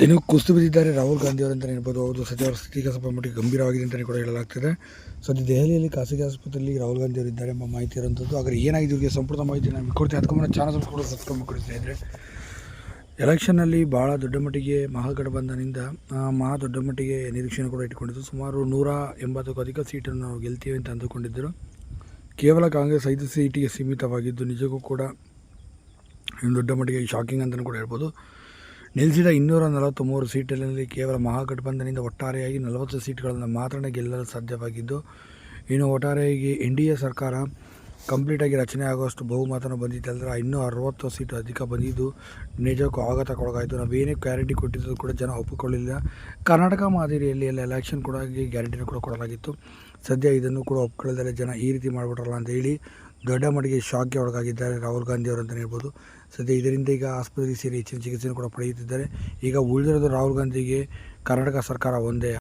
ಇನ್ನು ಕುಸ್ತು ಬಿದ್ದಿದ್ದಾರೆ. ರಾಹುಲ್ ಗಾಂಧಿ ಅವರು ಹೇಳ್ಬೋದು. ಹೌದು ಸದ್ಯ ಅವರ ಸ್ಥಿತಿ ಸ್ವಲ್ಪ ಮಟ್ಟಿಗೆ ಗಂಭೀರವಾಗಿದೆ ಅಂತಲೇ ಕೂಡ ಹೇಳಲಾಗ್ತಿದೆ. ಸದ್ಯ ದೆಹಲಿಯಲ್ಲಿ ಖಾಸಗಿ ಆಸ್ಪತ್ರೆಯಲ್ಲಿ ರಾಹುಲ್ ಗಾಂಧಿ ಅವರು ಇದ್ದಾರೆ ಎಂಬ ಮಾಹಿತಿ ಇರುವಂಥದ್ದು. ಆದರೆ ಏನಾಗಿದೆ ಇವರಿಗೆ ಸಂಪೂರ್ಣ ಮಾಹಿತಿ ನಾನು ಕೊಡ್ತೀನಿ. ಅದಕ್ಕೆ ಚಾನಲ್ ಕೂಡ ಸಬ್ಸ್ಕ್ರೈಬ್ ಕೊಡ್ತಾ ಎಲೆಕ್ಷನ್ನಲ್ಲಿ ಭಾಳ ದೊಡ್ಡ ಮಟ್ಟಿಗೆ ಮಹಾಗಠಬಂಧನದಿಂದ ಮಹಾ ದೊಡ್ಡ ಮಟ್ಟಿಗೆ ನಿರೀಕ್ಷೆಯನ್ನು ಕೂಡ ಇಟ್ಕೊಂಡಿದ್ದು ಸುಮಾರು ನೂರ ಎಂಬತ್ತಕ್ಕೂ ಅಧಿಕ ಸೀಟನ್ನು ನಾವು ಗೆಲ್ತೀವಿ ಅಂತ ಅಂದುಕೊಂಡಿದ್ದರು ಕೇವಲ ಕಾಂಗ್ರೆಸ್ ಐದು ಸೀಟಿಗೆ ಸೀಮಿತವಾಗಿದ್ದು ನಿಜಕ್ಕೂ ಕೂಡ ದೊಡ್ಡ ಮಟ್ಟಿಗೆ ಶಾಕಿಂಗ್ ಅಂತಲೂ ಕೂಡ ಹೇಳ್ಬೋದು. ನಿಲ್ಲಿಸಿದ ಇನ್ನೂರ ನಲವತ್ತ್ಮೂರು ಸೀಟಿನಲ್ಲಿ ಕೇವಲ ಮಹಾಗಠಬಂಧನದಿಂದ ಒಟ್ಟಾರೆಯಾಗಿ ನಲವತ್ತು ಸೀಟ್ಗಳನ್ನು ಮಾತ್ರ ಗೆಲ್ಲಲು ಸಾಧ್ಯವಾಗಿದ್ದು, ಇನ್ನು ಒಟ್ಟಾರೆಯಾಗಿ ಎನ್ ಡಿ ಎ ಸರ್ಕಾರ ಕಂಪ್ಲೀಟಾಗಿ ರಚನೆ ಆಗೋಷ್ಟು ಬಹುಮತನ ಬಂದಿದ್ದಲ್ಲದ್ರೆ ಇನ್ನೂ ಅರವತ್ತು ಸೀಟು ಅಧಿಕ ಬಂದಿದ್ದು ನಿಜಕ್ಕೂ ಆಘಾತಕ್ಕೊಳಗಾಯಿತು. ನಾವೇನೇ ಗ್ಯಾರಂಟಿ ಕೊಟ್ಟಿದ್ದರೂ ಕೂಡ ಜನ ಒಪ್ಪಿಕೊಳ್ಳಿಲ್ಲ. ಕರ್ನಾಟಕ ಮಾದರಿಯಲ್ಲಿ ಎಲ್ಲ ಎಲೆಕ್ಷನ್ ಕೂಡ ಗ್ಯಾರಂಟಿನೂ ಕೂಡ ಕೊಡಲಾಗಿತ್ತು. ಸದ್ಯ ಇದನ್ನು ಕೂಡ ಒಪ್ಕೊಳ್ಳದಲ್ಲೇ ಜನ ಈ ರೀತಿ ಮಾಡಿಬಿಟ್ರಲ್ಲ ಅಂತ ಹೇಳಿ ದೊಡ್ಡ ಮಟ್ಟಿಗೆ ಶಾಕ್ಗೆ ಒಳಗಾಗಿದ್ದಾರೆ ರಾಹುಲ್ ಗಾಂಧಿ ಅವರು ಅಂತಲೇ ಹೇಳ್ಬೋದು. ಸದ್ಯ ಇದರಿಂದ ಈಗ ಆಸ್ಪತ್ರೆಗೆ ಸೇರಿ ಹೆಚ್ಚಿನ ಚಿಕಿತ್ಸೆಯನ್ನು ಕೂಡ ಪಡೆಯುತ್ತಿದ್ದಾರೆ. ಈಗ ಉಳಿದಿರೋದು ರಾಹುಲ್ ಗಾಂಧಿಗೆ ಕರ್ನಾಟಕ ಸರ್ಕಾರ ಒಂದೇ.